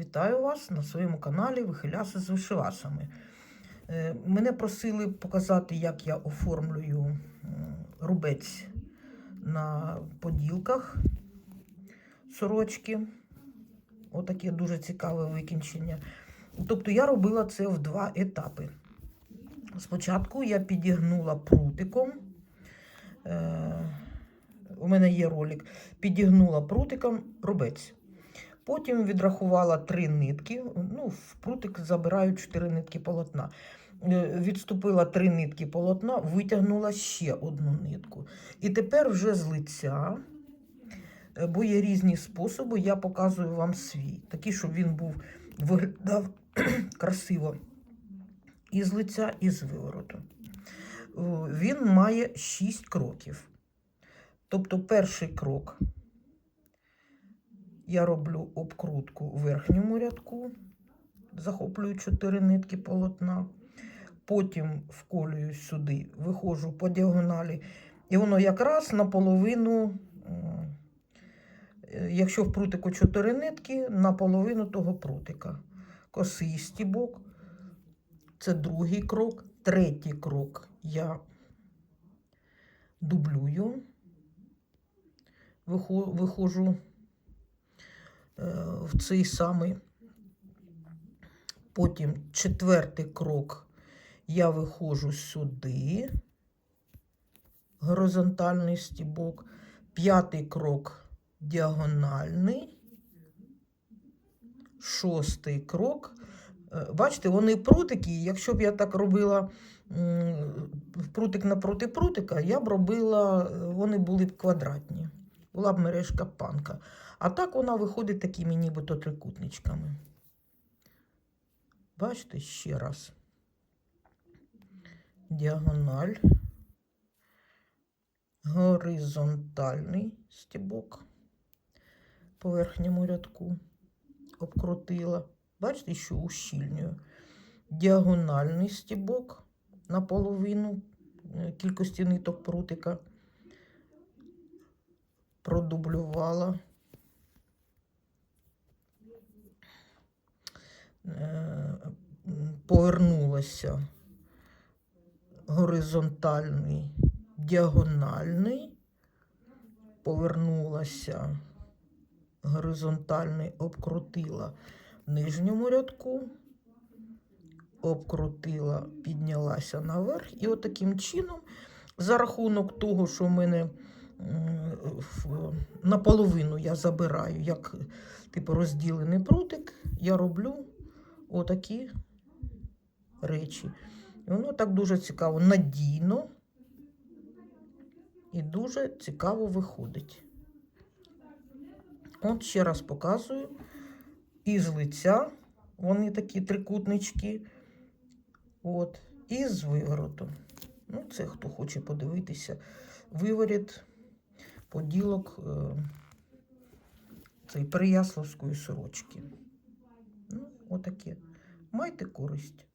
Вітаю вас на своєму каналі Вихиляси з вишивасами. Е, Мене просили показати, як я оформлюю рубець на поділках сорочки. Отаке дуже цікаве викінчення. Тобто я робила це в два етапи. Спочатку я підігнула прутиком. Е, у мене є ролик. Підігнула прутиком рубець. Потім відрахувала три нитки. Ну, в прутик забирають чотири нитки полотна. Е, Відступила три нитки полотна, витягнула ще одну нитку. І тепер вже з лиця, е, бо є різні способи, я показую вам свій. Такий, щоб він був виглядав красиво і з лиця, і з вивороту. Е, Він має шість кроків. Тобто перший крок я роблю обкрутку в верхньому рядку, захоплюю 4 нитки полотна. Потім вколюю сюди, виходжу по діагоналі, і воно якраз наполовину, е, якщо в прутику 4 нитки, наполовину того прутика. Косий стібок. Це другий крок. Третій крок я дублюю, вихо- виходжу в цей самий. Потім четвертий крок я виходжу сюди, горизонтальний стібок. П'ятий крок діагональний. Шостий крок. Е, Бачите, вони прутики. Якщо б я так робила прутик напроти прутика, я б робила, е, вони були б квадратні. Була б мережка панка. А так вона виходить такими нібито трикутничками. Бачите, ще раз. Діагональ. Горизонтальний стібок по верхньому рядку обкрутила. Бачите, що ущільнюю. Діагональний стібок наполовину е, кількості ниток прутика. Продублювала. Е, Повернулася горизонтальний, діагональний, повернулася горизонтальний, обкрутила в нижньому рядку, обкрутила, піднялася наверх. І от таким чином, за рахунок того, що в мене наполовину я забираю, як типу розділений прутик, я роблю отакі речі. І воно так дуже цікаво, надійно і дуже цікаво виходить. От ще раз показую. І з лиця вони такі трикутнички. От, і з вивороту. Ну, це хто хоче подивитися. Виворіт, поділок е, цієї Переяславської сорочки. Ну, отаке. Майте користь.